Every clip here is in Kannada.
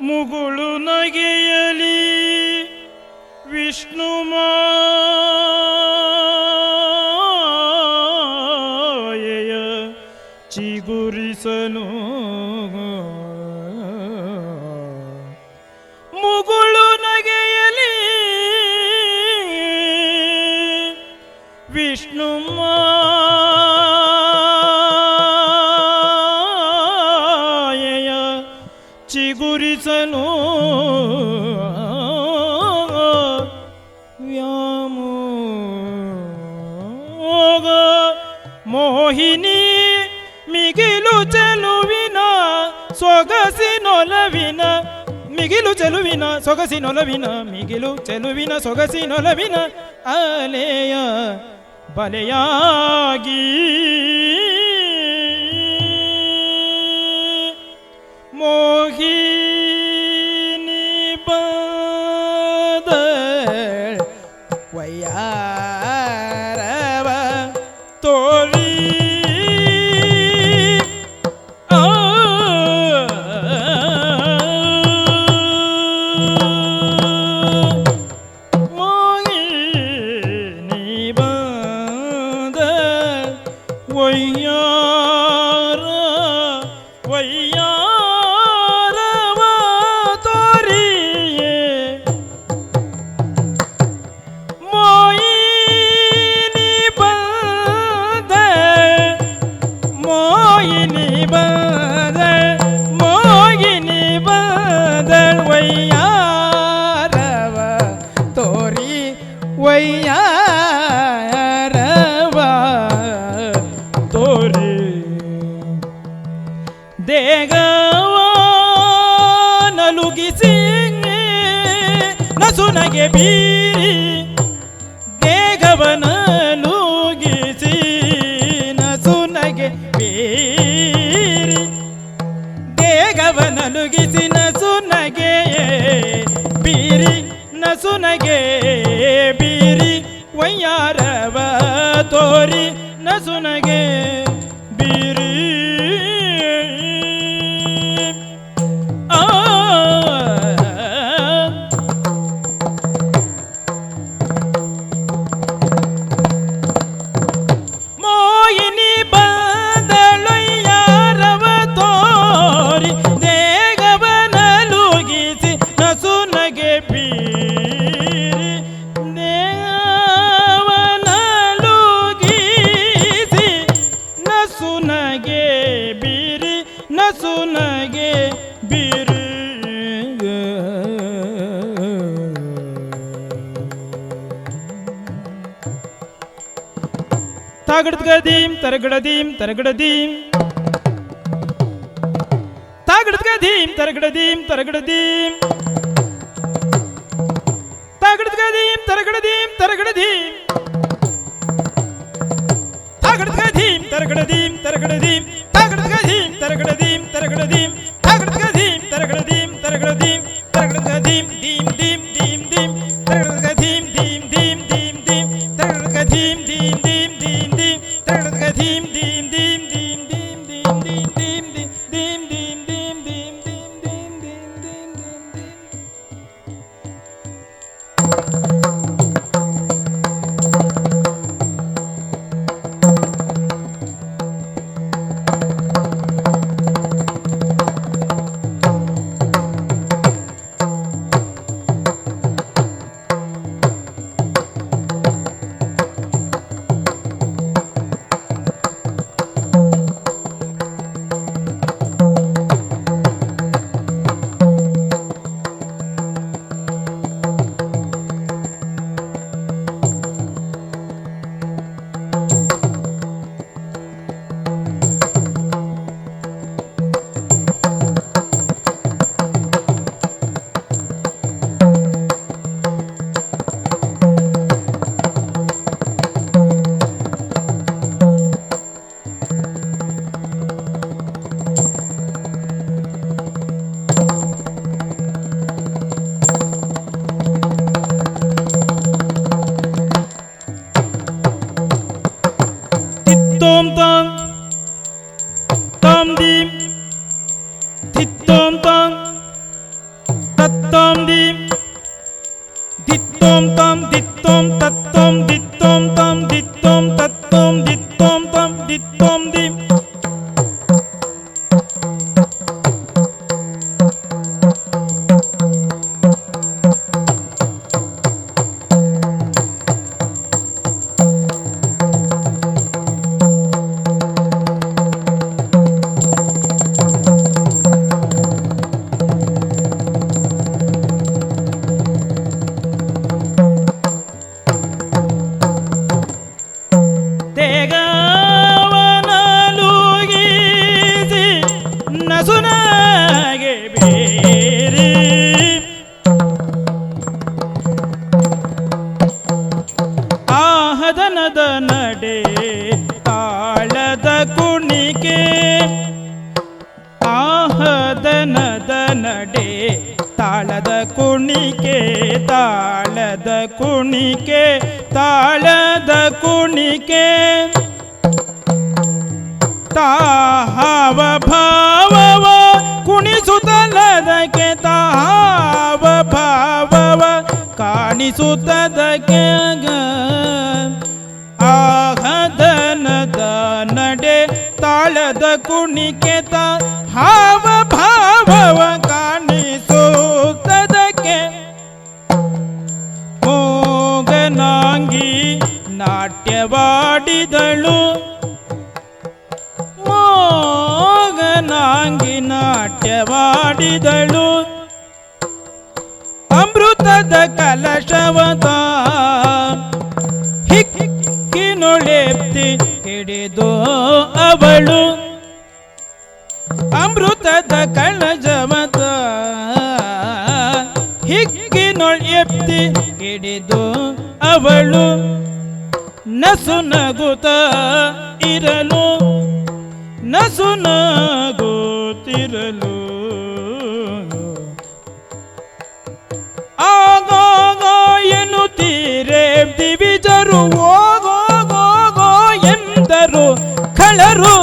ಮುಗುಳು ನಗೆಯಲಿ ವಿಷ್ಣು ಚಿಗುರಿಸಲು ವ್ಯಾಮೋಗ. ಮೋಹಿನಿ ಮಿಗಿಲು ಚೆಲುವಿನ ಸೊಗಸಿನೊಲವಿನ ಮಿಗಿಲು ಚೆಲುವಿನ ಸೊಗಸಿನೊಲವಿನ ಮಿಗಿಲು ಚೆಲುವಿನ ಸೊಗಸಿನೊಲವಿನ ಅಲೆಯ ಬಲೆಯಾಗಿ ਕੋਈ ਆ ನಸುನಗೆ ಬೀರಿ ದೇಗವನಲುಗಿಸಿ ನಸುನಗೆ ಬೀರಿ ದೇಗವನಲುಗಿಸಿ ನಸುನಗೆ ಬೀರಿ ನಸುನಗೆ ಬೀರಿ ವಯ್ಯಾರವ ತೋರಿ ನಸುನಗೆ தரகடதீம் தரகடதீம் தரகடதீம். தகடத்கதீம் தரகடதீம் தரகடதீம். தகடத்கதீம் தரகடதீம் தரகடதீம். tom tom dit tom dim ಕುಣಿಕೆ, ತಾಳದ ಕುಣಿಕೆ. ತಾಹವ ಭಾವವ ಕುಣಿಸುತ್ತಲದಕ್ಕೆ ತಾಹವ ಭಾವವ ಕಾಣಿಸುತ್ತದಕ್ಕೆ ಆಹದನದ ನಡೆ, ತಾಳದ ಕುಣಿಕೆ ತಾ ಹಾವ ಭಾವವ ಕಾಣಿಸುತ್ತದಕ್ಕೆ ಮೋಗನಾಂಗಿ ನಾಟ್ಯವಾಡಿದಳು. ಮೋಗನಾಂಗಿ ನಾಟ್ಯವಾಡಿದಳು. ಅಮೃತದ ಕಲಶವದ ಹಿಕ್ಕಿನೊಳೆಪ್ತಿ ಹಿಡಿದು ಅವಳು. ಅಮೃತದ ಕಳಜವತ ಹಿಕ್ಕಿನೊಳೆಪ್ತಿ ಹಿಡಿದು ಅವಳು ನಸು ನಗುತ್ತ ಇರಲು ನಸು ನಗುತ್ತಿರಲು. ಆಗೋಗ ಎನ್ನುತ್ತೀರೆ ದಿವಿಜರು ಓಗೋಗೋಗೋ ಎಂದರು ಖಳರು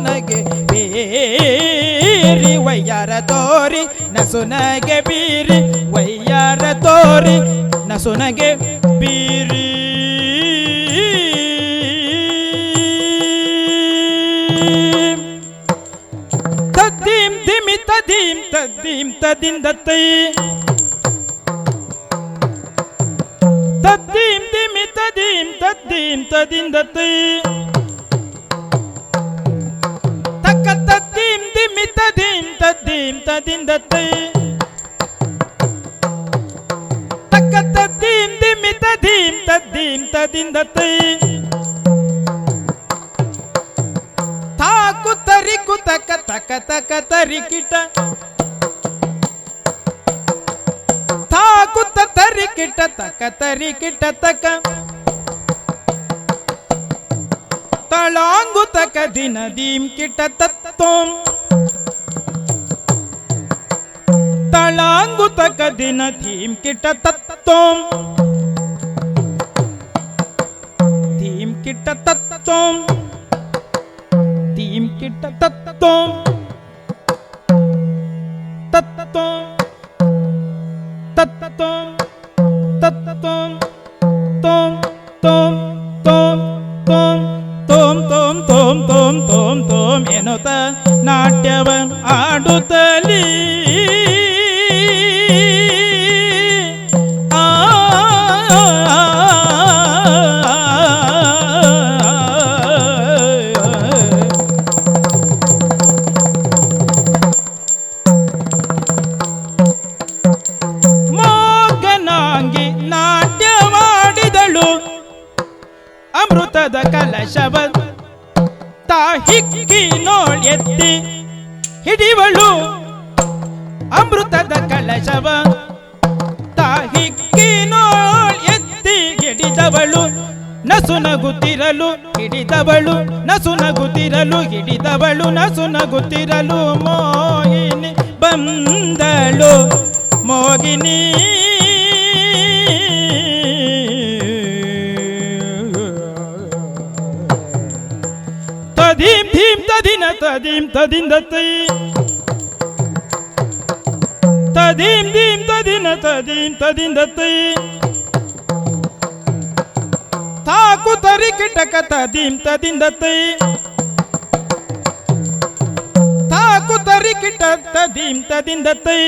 ಸುನಗೆ ಬೀರಿ ವಯ್ಯಾರ ತೋರಿ ನಸುನಗೆ ಬೀರಿ ವಯ್ಯಾರ ತೋರಿ ನಸುನಗೆ ಬೀರಿ ತದ್ದೀಂ ದಿಮಿ ತದೀಂ ತದ್ದೀಂ ತದಿಂದತ್ತೈ ತದ್ದೀಂ ದಿಮಿ ತದೀಂ ತದ್ದೀಂ ತದಿಂದತ್ತೈ மிததிந்தத்து தக்க தத்தீம் திமி ததீம் தத்தீம் ததிந்தத்து தாக்கு தரிக்கு தக்க தக்க தக்க தரிக்கிட்ட. தாக்கு தரிக்கிட்ட தக்க தரிக்கிட்ட தக்க. தளாங்கு தக்க தினதீம் கிட்ட தத்தோம் તળાંગુત કદિન ધીમ કિટ તત્તોમ ધીમ કિટ તત્તોમ ધીમ કિટ તત્તોમ તત્તોમ તત્તોમ તત્તોમ તોમ તોમ તોમ તોમ ತೋಂ ತೋಂ ತೋಂ ತೋಂ ತೋಂ ತೋಂ ಎನ್ನುತ್ತ ನಾಟ್ಯವ ಆಡುತ್ತ ಮಾಡಿ ನಾಟ್ಯ ಮಾಡಿದಳು ಅಮೃತದ ಕಲಶವ ತಾಹಿಕ್ಕಿ ಎತ್ತಿ ಹಿಡಿವಳು. ಅಮೃತದ ಕಲಶವ ತಾಹಿಕ್ಕಿ ಎತ್ತಿ ಹಿಡಿದವಳು. ನಸುನಗುತ್ತಿರಲು ಹಿಡಿದವಳು. ನಸುನಗುತ್ತಿರಲು ಹಿಡಿದವಳು. ನಸುನಗುತ್ತಿರಲು ಮೋಹಿನಿ ಬಂದಳು. ಮೋಗಿನಿ ததின ததீம் ததிந்தத்தை. ததீம் தீம் ததின ததீம் ததிந்தத்தை. தாக்கு தரி கிட்டக்க ததீம் ததிந்தத்தை. தாக்கு தரி கிட்ட ததீம் ததிந்தத்தை.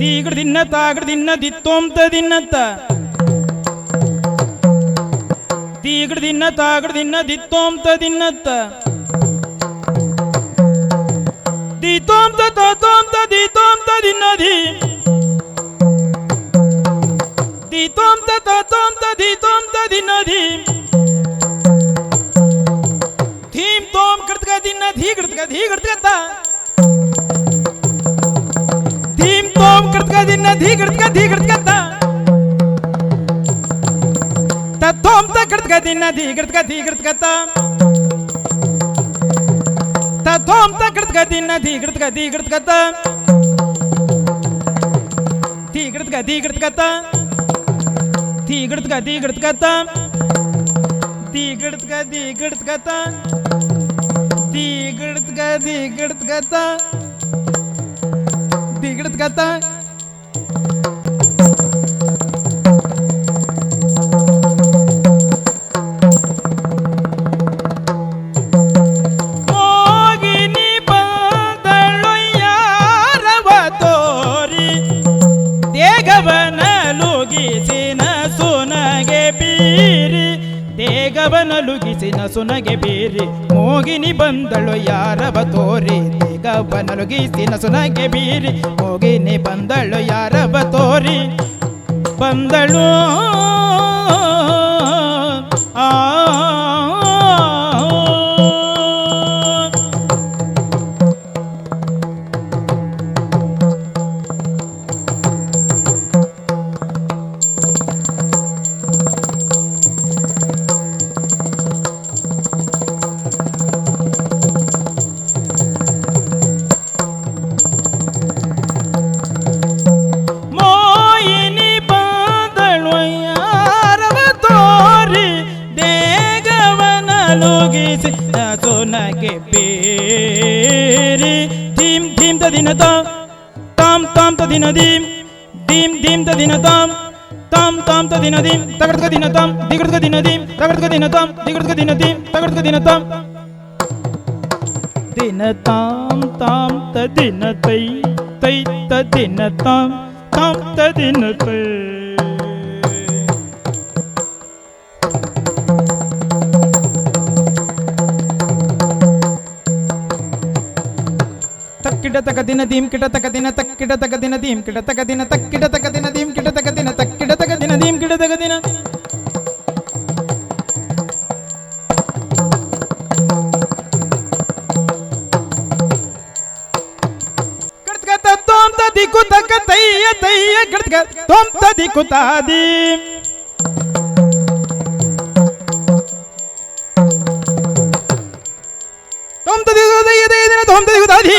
தீகிடு தின்ன தாகிடு தின்ன தித்தோம் ததின்னத்த. दीगड़ दिन तागड़ दिन दितोम तिन्न दीतोम तोम तीतोम तिन्न दी दीतोम तोम तीतोम तिन्न दी थीम तोम कृतक दिन धी कृतक धी कृतक थीम तोम कृतक दिन धी कृतक धी कृतक था ತೋಮ್ ತಕೃತ್ಕತಿ ನದಿ ಕೃತ್ಕತಿ ಕೃತ್ಕತ ತೋಮ್ ತಕೃತ್ಕತಿ ನದಿ ಕೃತ್ಕತಿ ಕೃತ್ಕತ ತಿ ಕೃತ್ಕತಿ ಕೃತ್ಕತ ತಿ ಕೃತ್ಕತಿ ಕೃತ್ಕತ ತಿ ಕೃತ್ಕತಿ ಕೃತ್ಕತ ತಿ ಕೃತ್ಕತಿ ಕೃತ್ಕತ ತಿ ಕೃತ್ಕತ ದೇಗವನ ಲುಗಿಸಿನ ಸುನಗೆ ಬೀರಿ. ಮೋಗಿನಿ ಬಂದಳು ಯಾರವ ತೋರಿ. ದೇಗವನ ಲುಗಿಸಿನ ಸುನಗೆ ಬೀರಿ. ಮೋಗಿನಿ ಬಂದಳು ಯಾರವ ತೋರಿ. ಬಂದಳು. ಆ ದಿನ ದೀಂ ದೀಂ ದೀಂ ತ ದಿನ ತಾಂ ತಾಂ ತಾಂ ತ ದಿನ ದೀಂ ತಗಡ್ಕ ದಿನ ತಾಂ ದಿಗಡ್ಕ ದಿನ ದೀಂ ತಗಡ್ಕ ದಿನ ತಾಂ ದಿಗಡ್ಕ ದಿನ ದೀಂ ತಗಡ್ಕ ದಿನ ತಾಂ ದಿನ ತಾಂ ತಾಂ ತ ದಿನ ತೈ ತೈ ತ ದಿನ ತಾಂ ತಾಂ ತ ದಿನ ತೈ కిడతక దిన దీం కిడతక దిన తక్ కిడతక దిన దీం కిడతక దిన తక్ కిడతక దిన దీం కిడతక దిన తక్ కిడతక దిన దీం కిడతక దిన తోం తది కుతక తయ్య తయ్య కిడతక తోం తది కుతాది తోం తది కుతయ్య తయ్య తోం తది కుతాది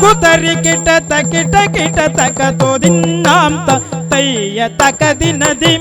ಕುತರಿ ಕಿಟ ತಕಿಟ ಕಿಟ ತಕ ತೋದಿನ್ನಾಂ ತಯ್ಯ ತಕದಿ ನದಿ